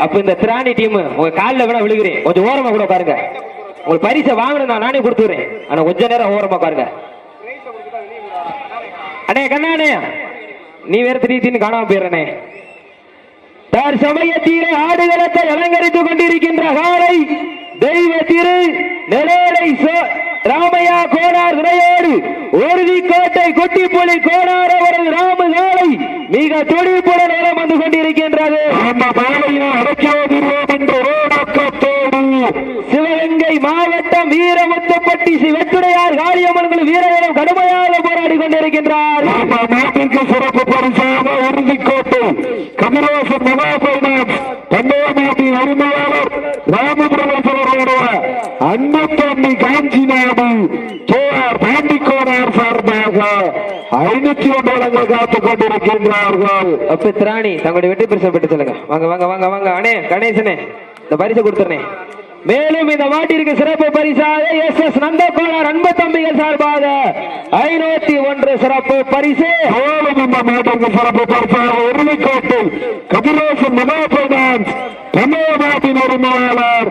அப்ப இந்த திராணி டீம் உங்க காலில் வேணா விழுகிறேன். கொஞ்சம் ஓரமா கூட பாருங்க உங்களுக்கு பரிசை வாங்கணும் நான் நானே கொடுத்துறேன் ஆனா கொஞ்ச நேரம் ஓரமா பாருங்க அண்ணே கண்ணாண்ணே. நீ வேற திடீர்னு காணாம போயிடுறனே. தார் சமயத்திலே ஆடுகளத்தை அலங்கரித்துக் கொண்டிருக்கின்ற காலை தெய்வ திரு நிலையலை ராமையா கோனார் விரையோடு உறுதிக்கோட்டை கொட்டிப்புலி கோனார் அவரது ராம காலை மிக துடிப்புடன் நேரம் வந்து கொண்டிருக்கின்றது. சிவகங்கை மாவட்டம் வீரமுத்தப்பட்டி ஸ்ரீ வெட்டுடையார் காளியம்மன்கள் வீரர்களும் கடுமையாக போராடி கொண்டிருக்கின்றார். சிறப்பு பரிசாக உறுதிக்கோட்டை கமலவாசன் மகாபைனான்ஸ் பந்தயமாட்டின் உரிமையாளர் ராமபிரமேஸ்வரருடைய அன்பு தம்பி காஞ்சிநாடு கேஆர் பாண்டிக்கோனார் சார்பாக ஐநூத்தி வழங்க காத்துக் கொண்டிருக்கின்றார்கள். அப்ப திராணி தங்களுடைய வெற்றி பரிசு பெற்று சொல்லுங்க. வாங்க வாங்க வாங்க வாங்க. அண்ணே கணேசனே இந்த பரிசு கொடுத்துறேன் மேலும் இந்த மாட்டிற்கு சிறப்பு பரிசாக எஸ் எஸ் நந்தகோணர் அன்பு தம்பிகள் சார்பாக ஐநூத்தி ஒன்று சிறப்பு பரிசு. மேலும் இந்த மாட்டிற்கு சிறப்பு பரிசாக உறுதிக்கோட்டை கபிலேசன் மகாபைனான்ஸ் தமிழகத்தின் உரிமையாளர்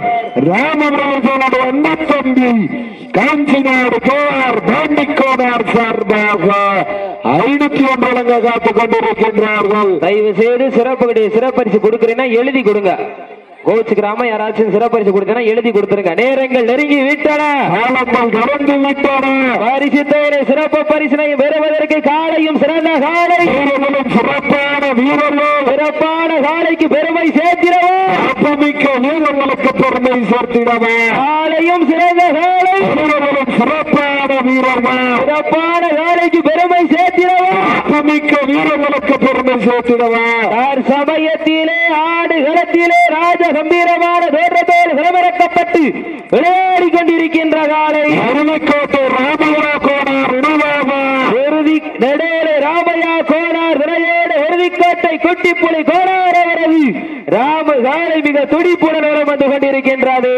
ராமபிரமேஸ்வரனுடைய அன்பு தம்பி காஞ்சிநாடு கேஆர் பாண்டிக்கோனார் சார்பாக ஐநூத்தி ஒன்று வழங்க காத்துக் கொண்டிருக்கின்றார்கள். தயவு செய்து சிறப்பு சிறப்பரிசு சிறப்பு கொடுக்குறேன்னா எழுதி கொடுங்க. கோச்சுக்கிறாம யாராச்சும் சிறப்பு பரிசு கொடுத்தா எழுதி கொடுத்துருங்க. நேரங்கள் நெருங்கி விட்டன. கடந்து விட்டன. பரிசு தேவை சிறப்பு பரிசினை பெறுவதற்கு காலையும் சிறந்த காலை. சிறப்பான வீரர்கள். சிறப்பான காலைக்கு பெருமை சேர்த்திடவா. சிறப்புமிக்க வீரர்களுக்கு பெருமை சேர்த்திடவே. காலையும் சிறந்த காலை. சிறப்பான வீரர்கள். சிறப்பான காலைக்கு சிறப்புமிக்க வீரர்களுக்கு பெருமை சேர்த்திடவே சமயத்திலே ஆடு களத்திலே ராஜ கம்பீரமான தோற்றத்தோடு களமிறக்கப்பட்டு விளையாடி கொண்டிருக்கின்ற காலை. அருளிக்கோட்டை ராமபுரா கோனார் இறுதி நெடேடு ராமையா கோனார் விரையோடு இறுதிக்கோட்டை குட்டிப்புலி கோனார் அவரது ராம காலை மிக துடிப்புடன் வலம் வந்து கொண்டிருக்கின்றது.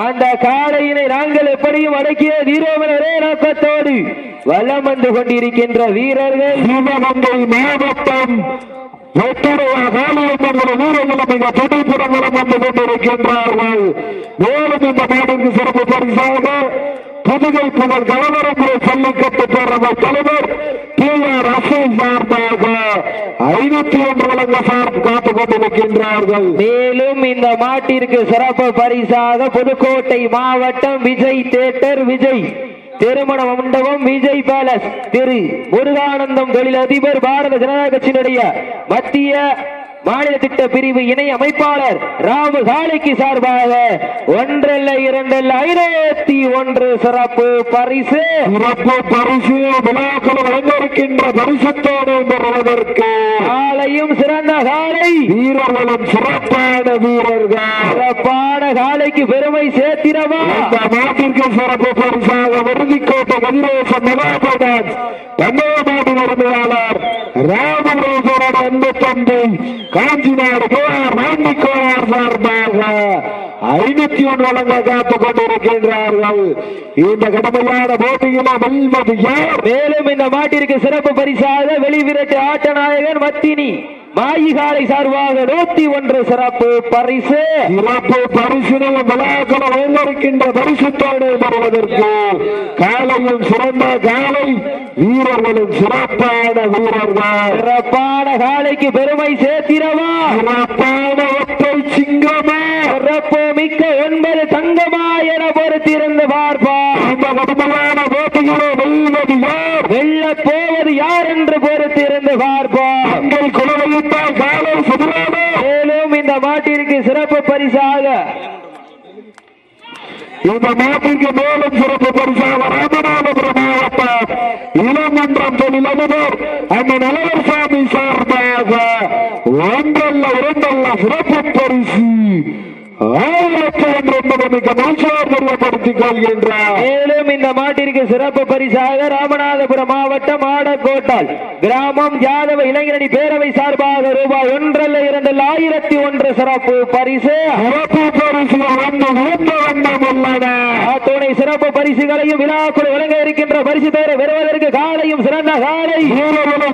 அந்த காலையினை நாங்கள் எப்படியும் அடக்கிய தீரோமன் ஒரே நோக்கத்தோடு வலம் வந்து கொண்டிருக்கின்ற வீரர்கள். சிவகங்கை மாவட்டம் கொண்டிருக்கின்றார்கள். மேலும் இந்த நாட்டிற்கு சிறப்பு பரிசாக புதுகை புகழ் கலவரங்களை ஜல்லிக்கட்டு பேரவை தலைவர் டி ஆர் அசோக் சார்பாக ஐநூத்தி ஒன்று வழங்க சார் காத்துக் கொண்டிருக்கின்றார்கள். மேலும் இந்த மாட்டிற்கு சிறப்பு பரிசாக புதுக்கோட்டை மாவட்டம் விஜய் தேட்டர் விஜய். திருமண மண்டபம் விஜய் பேலஸ் திரு முருகானந்தம் தொழிலதிபர் பாரத ஜனதா கட்சியினுடைய மத்திய மாநில திட்ட பிரிவு இணை அமைப்பாளர் ராமு காளிக்கு சார்பாக ஒன்றல்ல இரண்டல்ல ஐநூத்தி ஒன்று சிறப்பு பரிசு. சிறப்பு பரிசு விழாக்கள் வழங்க இருக்கின்ற பரிசத்தோடு பெறுவதற்கு காலையும் சிறந்த காலை வீரர்களும் சிறப்பான வீரர்கள். சிறப்பான காலைக்கு பெருமை சேர்த்திடவா? நாட்டிற்கு சிறப்பு பரிசாக உறுதிக்கோட்டை கதிரேசன் மகாபோடான் தமிழ்நாடு உரிமையாளர் ராமராஜரோட அன்பு தம்பி காஞ்சிநாடு கோயார் ராண்டிக்கோயார் சார்பாக ஐநூத்தி ஒன்று வழங்க காத்துக் கொண்டிருக்கின்றார்கள். இந்த கடமையான போட்டியில வெல்வது யார்? மேலும் இந்த மாட்டிற்கு சிறப்பு பரிசாக வெளிவிரட்டு ஆட்ட நாயகன் மத்தினி மாயிகாலை சார்பாக நூத்தி ஒன்று சிறப்பு பரிசு. சிறப்பு பரிசினை விழாக்கள் வழங்கிருக்கின்ற பரிசுத்தோடு வருவதற்கு காலையும் சிறந்த காலை வீரர்களும் சிறப்பான வீரர்கள். சிறப்பான காலைக்கு பெருமை சேர்த்திடவா? சிறப்பான ஒற்றை சிங்கமே? சிறப்பு மிக்க ஒன்பது தங்கமா என பொறுத்திருந்து பார்ப்பா. இந்த கடுமையான போட்டியிலே வெல்வது யார்? வெல்ல போவது யார் என்று பொறுத்திருந்து பார்ப்பா. தங்கள் குலவையிட்டால் காலை சுதராமே மேலும் இந்த மாட்டிற்கு சிறப்பு பரிசாக இந்த நாட்டிற்கு மேலும் சிறப்பு பரிசாக ராமநாதபுரம் மாவட்டம் இளமன்றம் தொழிலதிபர் அந்த நலவரசாமி சார்பாக ஒன்றல்ல இரண்டல்ல சிறப்பு பரிசு. மேலும் இந்த மாட்டிற்கு சிறப்பு பரிசாக ராமநாதபுரம் மாவட்டம் ஆடக்கோட்டால். கிராமம் யாதவ இளைஞரணி பேரவை சார்பாக ரூபாய் ஒன்றல்ல இரண்டல்ல ஆயிரத்தி ஒன்று சிறப்பு பரிசு. அத்துணை சிறப்பு பரிசுகளையும் விழாக்குழு வழங்க இருக்கின்ற பரிசு தவிர பெறுவதற்கு காலையும் சிறந்த காலை.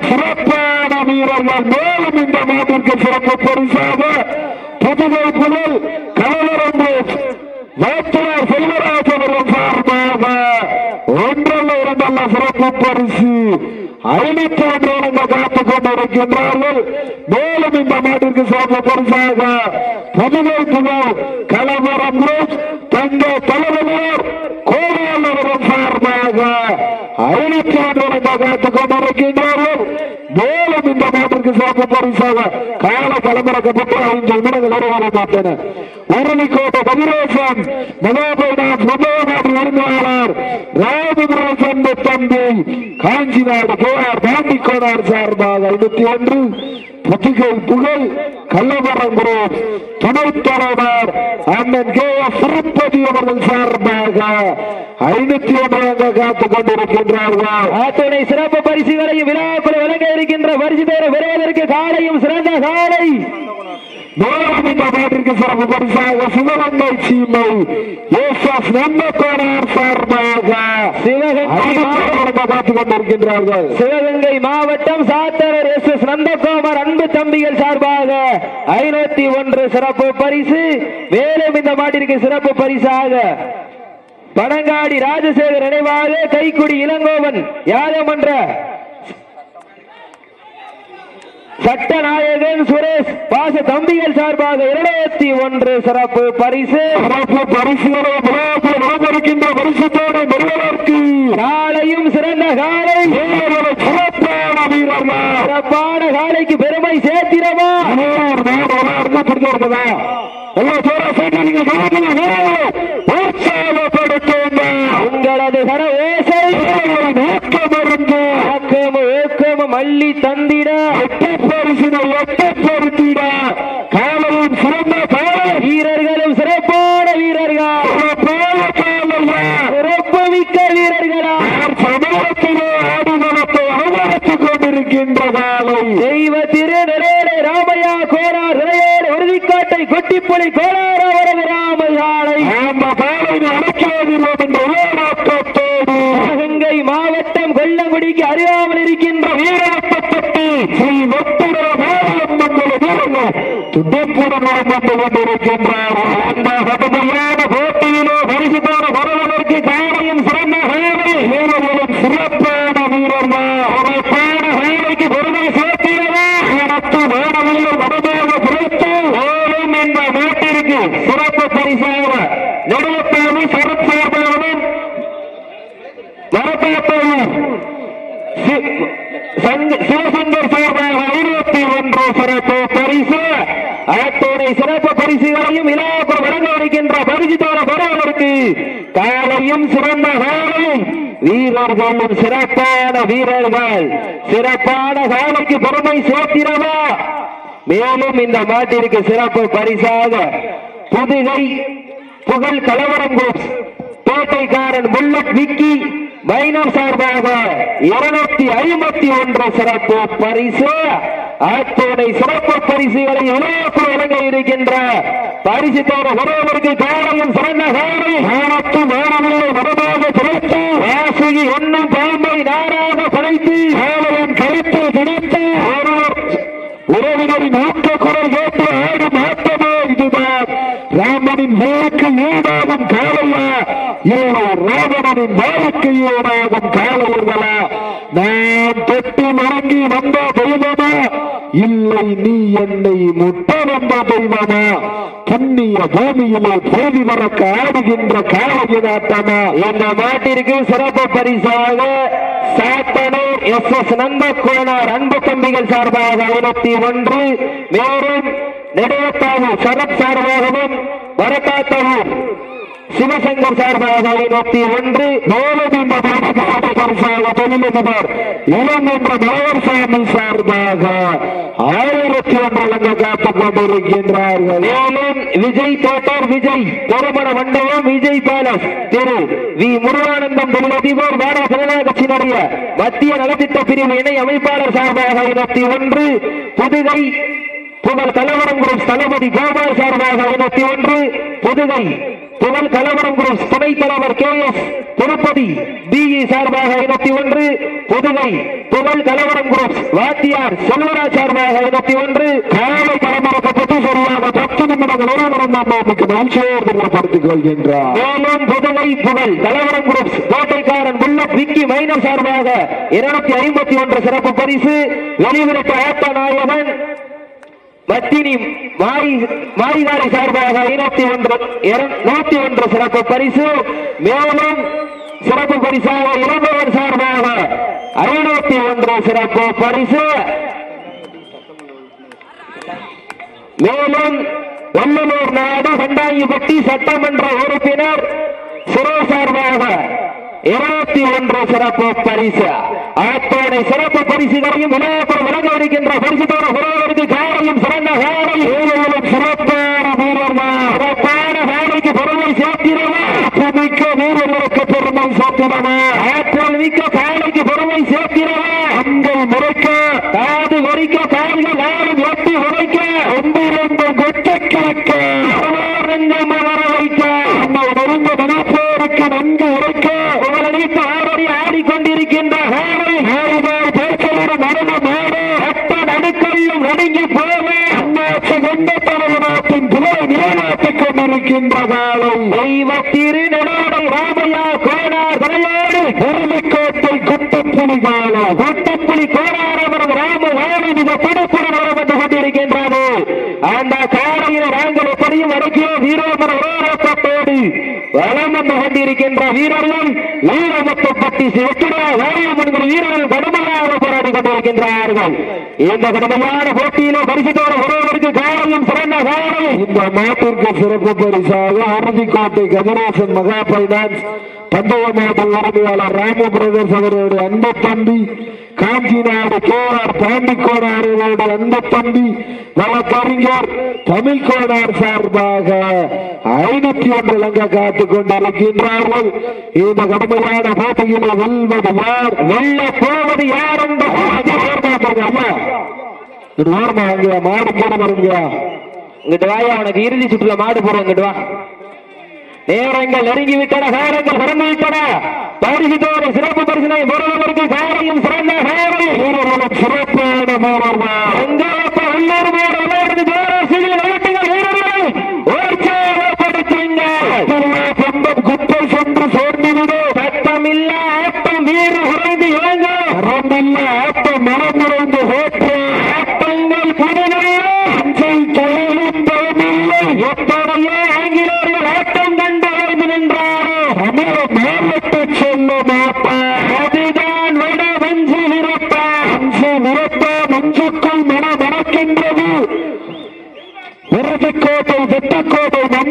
சிறப்பான வீரர்கள். மேலும் இந்த மாட்டிற்கு சிறப்பு பரிசாக புதுவை புகழ் ஒன்றல்ல இரண்டல்ல சிறப்பு பரிசு ஐநூத்தி ஒன்று வழங்க காத்துக் கொண்டிருக்கின்றார்கள் மேலும் இந்த மாட்டிற்கு சிறப்பு பரிசாக புதுவை புகழ் கலவரம் குரூப் தங்க தலைவர் கோவால் சார்பாக ஐநூத்தி ஒன்று வழங்க மேலும் இந்த மாட்டிற்கு சிறப்பு பரிசாக கால களமிறக்கப்பட்டு ஐந்து நிமிடங்கள் வருவார மாட்டேன் உருளிக்கோட்டை கதிரேசன் மகாபைநாத் மகாநாடு உரிமையாளர் ராமபுரம் தம்பி காஞ்சிநாடு கே ஆர் பாண்டிக்கோனார் சார்பாக ஐநூத்தி ஒன்று. புதுகை புகழ் கள்ளவரம் குரூப் துணைத் தலைவர் அண்ணன் கே எஸ் திருப்பதி அவர்கள் சார்பாக ஐநூத்தி ஒன்றாக காத்துக் கொண்டிருக்கின்றார்கள். அத்துணை சிறப்பு பரிசுகளையும் விழாக்குழு வழங்க இருக்கின்ற பரிசு தவிர பெறுவதற்கு காலையும் சிறந்த காலை. மேலும் இந்த நாட்டிற்கு சிறப்பு பரிசாக சிவகங்கை சீமை ஏசஸ் நம்பக்கோனார் சார்பாக சிவகங்கை கொண்டிருக்கின்றார்கள் சிவகங்கை மாவட்டம் சாத்தரர் எஸ் எஸ் நந்தகுமார் அன்பு தம்பிகள் சார்பாக ஐநூத்தி ஒன்று சிறப்பு பரிசு. மேலும் இந்த மாட்டிற்கு சிறப்பு பரிசாக பனங்காடி ராஜசேகர் நினைவாக கைக்குடி இளங்கோவன் யாதமன்ற சட்டநாயகன் சுரேஷ் பாச தம்பிகள் சார்பாக இருநூத்தி ஒன்று சிறப்பு பரிசு. சிறப்பு வழங்கிருக்கின்ற பரிசுத்தோடு பெறுவதற்கு காலையும் சிறந்த காலை. சிறப்பான வீரர்கள். சிறப்பான காலைக்கு பெருமை சேர்த்திரமா உங்களது கர ஓசை. வீரர்களை மல்லி ஆக்கமும் தந்திட எட்டு பரிசினை எட்டு பொருத்திட காலையும் சிறந்த காலை. வீரர்களும் சிறப்பான வீரர்கள். சிறப்பு மிக்க வீரர்களா. சமூகத்திலே ஆடுகளத்தை அனுமதித்துக் கொண்டிருக்கின்ற காலை. தெய்வ திரு நடையடை ராமையா கோனார் உறுதிக்காட்டை கொட்டிப்புலி கோனார் அவரது ராமசாலை அந்த காலை அடக்கிறோம் என்ற ஒரே நோக்கத்தோடு சிவகங்கை மாவட்டம் கொல்லங்குடிக்கு அறியாமல் இருக்கின்ற வீரப்பட்டத்தை ஸ்ரீ வெட்டுட மாரியம்மன் வீரர்கள் துடிப்புடன் வந்து கொண்டிருக்கின்றார் அந்த கடுமையான போட்டியிலே பரிசுத்தான வரவதற்கு காலையும் சிறந்த காலை வீரர்களும் சிறப்பான வீரர்கள் சிறப்பான காலைக்கு பெருமை சேர்த்திடவா எனக்கு வேடவில்லை வடமாக குறைத்து ஓடும் என்ற நாட்டிற்கு சிறப்பு பரிசாக நெடுவத்தாமி சரத் சார்பாகவும் வரப்பாட்டையும் சிவசங்கர் சார்பாக ஐநூத்தி ஒன்று சிறப்பு பரிசு அத்தோடைய சிறப்பு பரிசுகளையும் இலாபம் வழங்க வருகின்ற பரிசுதார பெறுவதற்கு காலையும் சிறந்த காலையும் வீரர்களும் சிறப்பான வீரர்கள். சிறப்பான காலைக்கு பெருமை சேர்த்திடவா மேலும் இந்த மாட்டிற்கு சிறப்பு பரிசாக புதுகை புகழ் கலவரம் குரூப்ஸ் பேட்டைக்காரன் புல்லட் விக்கி மைனர் சார்பாக இருநூத்தி ஐம்பத்தி ஒன்று சிறப்பு பரிசு. அத்தோடை சிறப்பு பரிசுகளை விளையாட்டு வழங்க இருக்கின்ற பரிசு தோற வருவதற்கு காரணம் சிறந்த காரணம் ஆனத்து மாணவர்களை மனமாக கிடைத்து வாசுகி ஒன்னும் பாம்பை நாராக படைத்து காலையின் கருத்து திணித்து ஒருவர் உறவினரின் ஊக்க குரல் கேட்டு ஆடும் ராமனின் வேலைக்கு ஈடாகும் காலையா இல்லை ராவணனின் வேலைக்கு ஈடாகும் காலையர்களா நான் தொட்டு வணங்கி வந்த தெய்வமா. இல்லை நீ என்னை முட்ட தெய்வமா? புண்ணிய பூமியிலே போதி மறக்க ஆடுகின்ற காலையினாட்டமா இந்த மாட்டிற்கு சிறப்பு பரிசாக சாத்தனூர் எஸ் எஸ் நந்தகோனார் அன்பு தம்பிகள் சார்பாக ஐநூத்தி ஒன்று. மேலும் நெடுவத்தாவூர் சரத் சார்பாகவும் வரக்காத்தவூர். சிவசங்கர் சார்பாக ஐநூத்தி ஒன்று மேலும் இந்த பாடசாலை பரிசாக தொழிலதிபர் இளங்கன்ற மலர்சாமி சார்பாக ஆயிரத்தி ஒன்று வழங்க காத்துக் கொண்டிருக்கின்றார்கள். மேலும் விஜய் தோட்டர் விஜய் திருமண மண்டலம் விஜய் பேலஸ் திரு வி முருகானந்தம் தொழிலதிபர் பாரத ஜனதா கட்சியினுடைய மத்திய நலத்திட்ட பிரிவு இணை அமைப்பாளர் சார்பாக இருபத்தி ஒன்று புதுகை புகழ் கலவரம் குரூப் தளபதி கோபால் சார்பாக ஐநூத்தி ஒன்று. புதுகை புகழ் கலவரம் குரூப் துணைத் தலைவர் கே எஸ் திருப்பதி பிஇ சார்பாக ஐநூத்தி ஒன்று. புதுவை புகழ் கலவரம் குரூப் வாத்தியார் செல்வராஜ் சார்பாக ஐநூத்தி ஒன்று. காலை பரமரக்கப்பட்டு சரியாக பத்து நிமிடங்கள் நிறுவனம் நாம் நமக்கு மகிழ்ச்சியோடு கொள்கின்றார். மேலும் புதுவை புகழ் கலவரம் குரூப் கோட்டைக்காரன் புல்லட் விக்கி மைனர் சார்பாக இருநூத்தி ஐம்பத்தி ஒன்று சிறப்பு பரிசு. வெளிவிருத்த ஆட்ட நாயகன் மத்தினி மாரி மாரிதாரி சார்பாக ஐநூத்தி ஒன்று நூத்தி ஒன்று சிறப்பு பரிசு. மேலும் சிறப்பு பரிசாக இளம்பவர் சார்பாக ஐநூத்தி ஒன்று சிறப்பு பரிசு. மேலும் வல்லலூர் நாடு கண்டாயிப்பட்டி சட்டமன்ற உறுப்பினர் சிறை சார்பாக இருபத்தி ஒன்று சிறப்பு பரிசு. அத்தனை சிறப்பு பரிசுகளையும் விநாயகர் வழங்க இருக்கின்ற பரிசுத்தோட உறவருக்கு காரையும் சிறந்த காரை ஏழைகளும் சிறப்பான வீரர்மா சிறப்பான காரைக்கு பெருமை சேர்த்திடவா? மிக்க வீரர்களுக்கு பெருமை சேர்த்திடவா? ஆற்றல் மிக்க காலைக்கு பெருமை சேர்த்திடவா? அங்கள் முறைக்க காது வரிக்க கால்கள் யாரும் எட்டி உரைக்க ஒன்றிரண்டு கொட்டை கிழக்க நெஞ்சம் வர வைக்க நம்மை நெருங்க நினைப்போருக்கு நன்கு உரைக்க உங்களடித்து ஆடி ஆடிக்கொண்டிருக்கின்ற காலை ஆறுபாடு பேச்சலோடு நடன மாடு ரத்த நடுக்கல்லும் நடுங்கி போக அண்ணாச்சி கொண்ட தலைவனாட்டின் புகழை நிலைநாட்டிக் கொண்டிருக்கின்ற காலை தெய்வ திரு ராமையா கோனார் தலையோடு உரிமைக்கோட்டை குட்டப்புலி காலை கொட்டப்புலி கோனாரவரும் ராம வாழை மிக பிடிப்புடன் வர வந்து கொண்டிருக்கின்றது. அந்த காலையில் நாங்கள் எப்படியும் அடக்கிய வீரோபர உரோரத்தோடு வளம் வந்து கொண்டிருக்கின்ற வீரர்கள் பற்றி வெற்றிட வாரியம் என்கிற வீரர்கள் கடுமையாக போராடி கொண்டிருக்கின்றார்கள். இந்த கடுமையான போட்டியிலே பரிசுத்தோட ஒருவருக்கு காரணம் சிறந்த காரணம் இந்த மாட்டிற்கு சிறப்பு பரிசாக அறுதிக்கோட்டை கஜராசன் மகா பைனான்ஸ் பந்தய மாவட்ட உரிமையாளர் ராம பிரதர்ஸ் அவர்களுடைய அன்பு தம்பி காஞ்சிநாடு பாண்டிக்கோனார் அவருடைய அன்பு தம்பி வழக்கறிஞர் தமிழ் கோனார் சார்பாக ஐநூத்தி ஒன்று லங்க காத்துக் கொண்டிருக்கின்றார்கள். இந்த கடுமையான போட்டியில் வெல்வது யார்? வெல்ல போவது யார் என்று அம்மா. இது ஓரமா மாடு போட வருங்க இங்கிட்டு வாயா உனக்கு இறுதி சுற்றுல மாடு போடுவோம் இங்கிட்டு வா. நேரங்கள் நெருங்கிவிட்டன காரங்கள் கடந்து விட்டன பரிசுத்தோடு சிறப்பு பரிசனை ஒருவருக்கு காரியம் சிறந்த காரை சிறப்பான மாணவர்கள் எங்கப்ப உள்ளூர் போர் விளையாடுது பேரரசில் வீரர்களை உற்சாகப்படுத்துங்கள். சொந்தம் குப்பை சென்று சேர்ந்துவிடு. சத்தமில்ல ஆட்டம் வீறு குறைந்து இறங்க ஆட்டம் மனம் நிறைந்து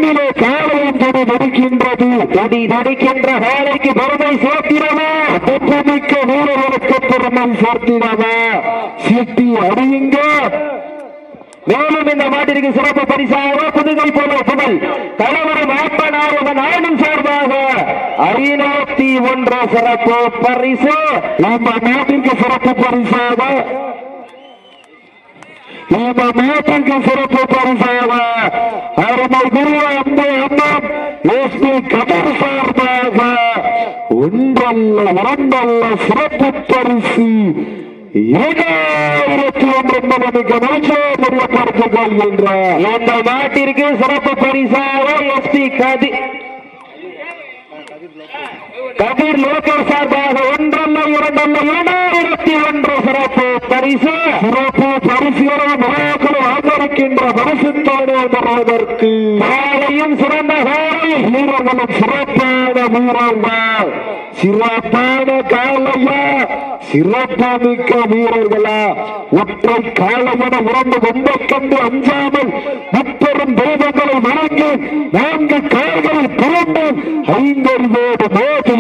மண்ணிலே காலையும் துணி நடிக்கின்றது கொடி நடிக்கின்ற வேலைக்கு பெருமை சேர்த்திடவா மிக்க வீரர்களுக்கு பெருமை சேர்த்திடவா சிட்டி அறியுங்க மேலும் இந்த மாட்டிற்கு சிறப்பு பரிசாக புதுகை போல புகழ். கலவரம் ஆப்பனாரவன் ஆளும் சார்பாக ஐநூத்தி ஒன்று சிறப்பு பரிசு. நம்ம நாட்டிற்கு சிறப்பு பரிசாக இந்த நாட்டிற்கு சிறப்பு பரிசாக அருமை குரு அன்பு அண்ணன் எஸ்பி கதர் சார்பாக ஒன்றல்ல இரண்டல்ல சிறப்பு பரிசு ஏழாயிரத்தி ஒன்று மகிழ்ச்சியை தெரியப்படுத்திக் கொள்கின்றார் இந்த மாட்டிற்கு சிறப்பு பரிசாக எஸ்பி கதி கதிர் லோகர் சார்பாக ஒன்றல்ல இரண்டல்ல இரண்டாயிரத்தி ஒன்று சிறப்பு பரிசு. சிறப்பு பரிசுகளை மகாக்கள் ஆதரிக்கின்ற பரிசுத்தோடு சிறந்த வீரர்களும் சிறப்பான வீரர்கள் சிறப்பான காலையா சிறப்பு மிக்க வீரர்களா. ஒற்றை காலமென உறந்து கொண்டை கண்டு அஞ்சாமல் முப்பெரும் தெய்வங்களை வணங்கி நான்கு கால்களை பிறந்து ஐந்தறிவோடு மோதி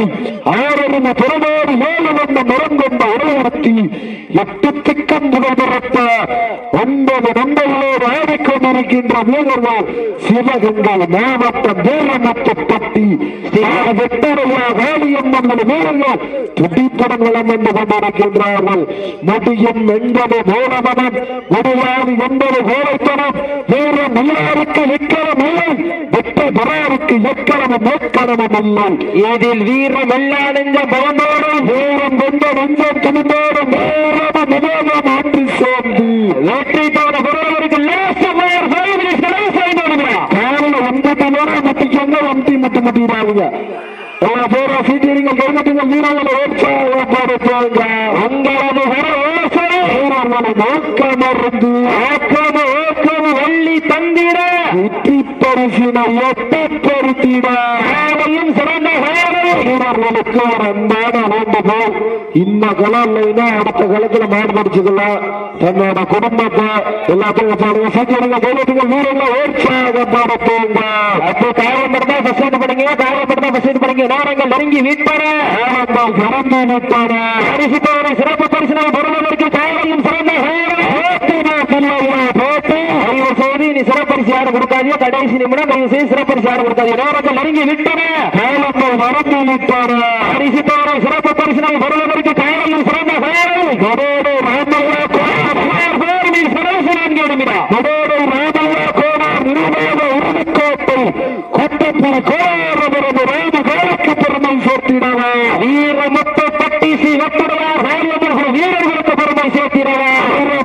ஆறறிவு புறமோடு ஏழு வந்த மரங்கொண்ட உருவத்தி எட்டு திக்கம் புகழ்பெறத்த ஒன்பது நண்பர்களோடு ஆடிக்கொண்டிருக்கின்ற காட்டிக் கொண்டிருக்கின்ற வீரர்கள் சிவகங்கை மாவட்டம் வேலமுத்துப்பட்டி வெட்டரையா வேலியம்மன் வீரர்கள் துடிப்புடன் வளம் வந்து கொண்டிருக்கின்றார்கள். முடியும் என்பது மூலமனம் முடியாது என்பது கோலைத்தனம் வேற நிலாருக்கு எக்கலம் இல்லை வெட்ட பராருக்கு எக்கலமும் எக்கலமும் இல்லை. இதில் வீரம் எல்லா நெஞ்சம் பயந்தோடும் வேறம் கொண்ட நெஞ்சம் துணிந்தோடும் வேறமும் விவேகம் ஆற்றி சேர்ந்து. வெற்றி போன ஃபயர் ஃபைவ் மினிட்ஸ் கடைசி ஐந்து நிமிடம் காலையில ஒன்பது நேரம் முட்டிக்கோங்க ஒம்பி முட்டு முட்டிடுறாங்க எல்லா பேரா சீட்டிங்க கைகட்டுங்க வீரர்களை உற்சாகப்படுத்துவாங்க உங்களது வர ஓசனை வீரர்களை நோக்கம் இருந்து ஆக்கம ஓக்கம சிறந்த வீரர்களுக்கு ஒரு அன்பான வேண்டுகோள். இந்த களம் இல்லைன்னா அடுத்த காலத்துல மாடு தன்னோட குடும்பத்தை எல்லாத்தையும் பாருங்க சீக்கிரங்க கைகட்டுங்க வீரர்களை உற்சாகப்படுத்துவாங்க அப்போ காயப்படுத்தா ஃபர்ஸ்ட் பண்ணுங்க காயப்படுத்தா ஃபர்ஸ்ட் பண்ணுங்க நேரங்கள் நெருங்கி வீட்பட ஆரம்பம் கடந்து விட்டான பரிசு போற சிறப்பு பரிசனை பெறுவதற்கு காலையும் சிறந்த அறிவு செய்து நீ சிறப்பரிசு யாரும் கடைசி நிமிடம் தயவு செய்து சிறப்பரிசு நெருங்கி விட்டன? பரிசு போற சிறப்பு பரிசனை பெறுவதற்கு காலையும் சிறந்த கடோடு ராமல்லா கோணார் கடைசி நான்கு நிமிடம் கடோடு ராமல்லா கோணார் நிர்வாக உறுதிக்கோட்டை கொட்டப்புற கோரபுரம் ராம காலக்கு பெருமை சேர்த்திடவா வீரமுத்து பட்டி சி வெட்டுடையார் வாரியவர்கள் வீரர்களுக்கு பெருமை சேர்த்திடவர்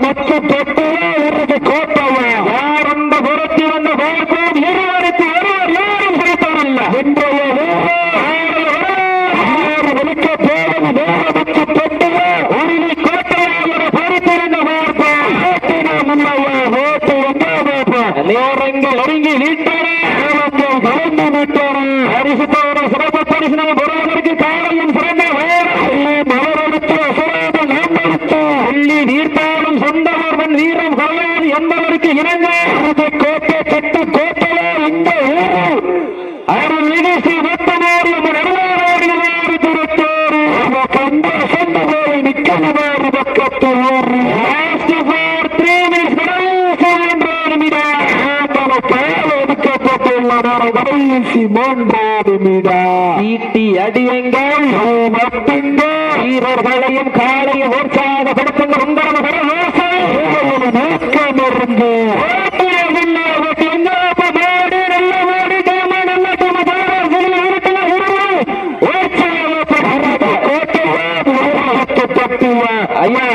மற்ற தொட்டவா உறுதி கோட்டவா யார் அந்த புறத்தில் வந்து பார்ப்போம் இருவருக்கு ஒருவர் யாரும் கிடைத்தவரல்ல இன்றைய வேறு வெளிக்க போவது வேறு மற்ற தொட்டவா உரிமை கோட்டையாளர் பொறுத்திருந்த பார்ப்போம் முன்னையா ஓட்டு எங்கே பார்ப்போம் நேரங்கள் ஒருங்கி வீட்டன காலங்கள் கலந்து விட்டான பரிசு சிறப்பு பரிசனம் பெறுவதற்கு காலையும் சிறந்த வேலை. மலரடுத்து அசராத நாம்படுத்த பள்ளி நீர்த்தாலும் சொந்த ஒருவன் வீரம் கொள்ளாது என்பதற்கு இணங்க கோட்டை கட்டு கோட்டையா இந்த ஊர் அருள் நிகழ்ச்சி மொத்தமாறி நடுவாரோடு திருத்தோறு கண்ட சொந்த போய் நிற்கணுமாறு பக்கத்து ஊர் லாஸ்ட் ஃபார் த்ரீ மினிட்ஸ் கடைசி மூன்று நிமிடம் ஆம்பளை கால ஒதுக்கப்பட்டுள்ள நேரம் கடைசி மூன்றாவது மீடா ஈட்டி அடியுங்கள் மட்டுங்க வீரர்களையும் காலையும் உற்சாகப்படுத்துங்கள் உங்களது இருந்து ஐயா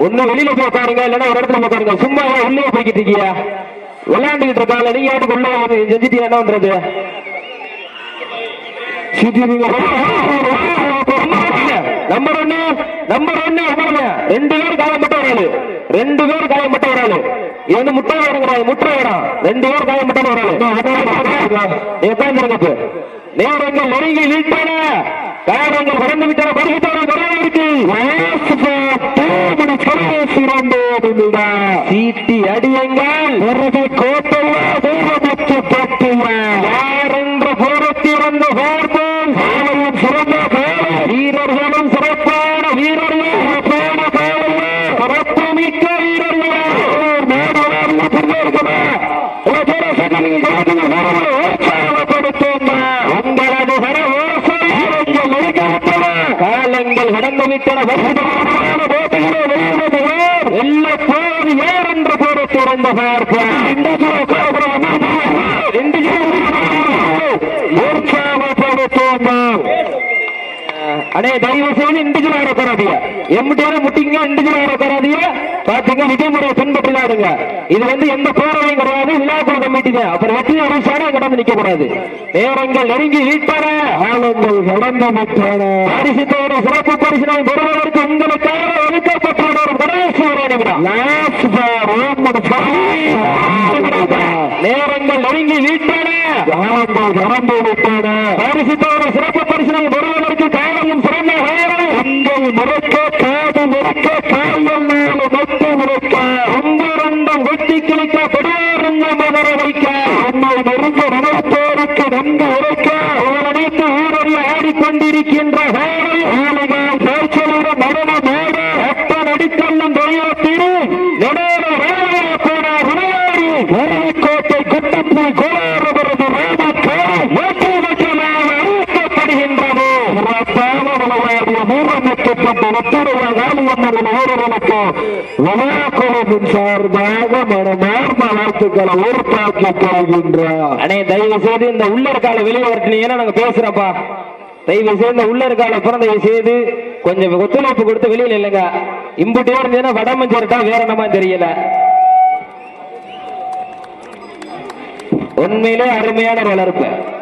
ஒண்ணு வெளியில போய் உட்காருங்க இல்லன்னா ஒரு இடத்துல உட்காருங்க. சும்மா உள்ளே போய்கிட்டு இருக்கியா? விளையாண்டுகிட்டு இருக்காங்க நீங்க ஆட்டுக்கு உள்ள செஞ்சுட்டு என்ன பண்றது நம்பர் ஒண்ணு நம்பர் அமருங்க ரெண்டு பேர் காயப்பட்ட ஒரு ஆளு ரெண்டு பேர் காயப்பட்ட ஒரு ஆளு இது வந்து முட்டை வேணுங்கிறாங்க முட்டை வேணும் ரெண்டு பேர் காயப்பட்ட ஒரு ஆளு நீ உட்கார்ந்துருங்க நேரங்கள் நெருங்கி வீட்டான காரணங்கள் கடந்து விட்டான பரிசுத்தான குறைவு இருக்கு சீட்டி அடியுங்கள் கோட்டையா பொறுத்திருந்த பார்ப்போம் அடே தயவு செய்து இண்டிஜுவல் ஆடக்கூடாதீங்க எம்டியார முட்டிங்க இண்டிஜுவல் ஆடக்கூடாதீங்க பாத்தீங்க விதிமுறையை பின்பற்றினாருங்க. இது வந்து எந்த போராவையும் கிடையாது இல்லாத கமிட்டி அப்புறம் வெற்றி அறிவிச்சாலும் கடந்து நிக்க கூடாது நேரங்கள் நெருங்கி வீட்டன ஆளுங்கள் கடந்து விட்டன பரிசு சிறப்பு பரிசினை பெறுவதற்கு உங்களுக்காக ஒதுக்கப்பட்டுள்ள ஒரு நேரங்கள் நெருங்கி வீட்டான காலங்கள் கடந்து விட்டன பரிசு சிறப்பு பரிசினை பெறுவதற்கு காரணம் சிறந்த உங்கள் முறைக்க காது முறைக்க காயல் நாலு மொத்த வெட்டி கிழிக்க பெரியாரங்கம் வர வைக்க உன்னை நெருங்க நினைப்போருக்கு நன்கு உரைக்க அனைத்து ஊரில் ஆடிக்கொண்டிருக்கின்ற வேலை ஆளுகள் பேச்சலுடன் நடன மாட அட்ட நடிக்கல்லும் தொழிலத்திரு நடுவர வேலையை கூட விளையாடி சார்பாக மனமார்ந்த வாழ்த்துக்களை அண்ணே தயவு செய்து இந்த உள்ளர்கால வெளியே வரட்டீங்கன்னா நாங்க பேசுறப்பா தயவு செய்து இந்த உள்ளர்கால செய்து கொஞ்சம் ஒத்துழைப்பு கொடுத்து வெளியில இல்லைங்க. இம்புட்டே இருந்ததுன்னா வடமஞ்சரட்டா வேற என்னமா தெரியல. உண்மையிலே அருமையான வளர்ப்பு.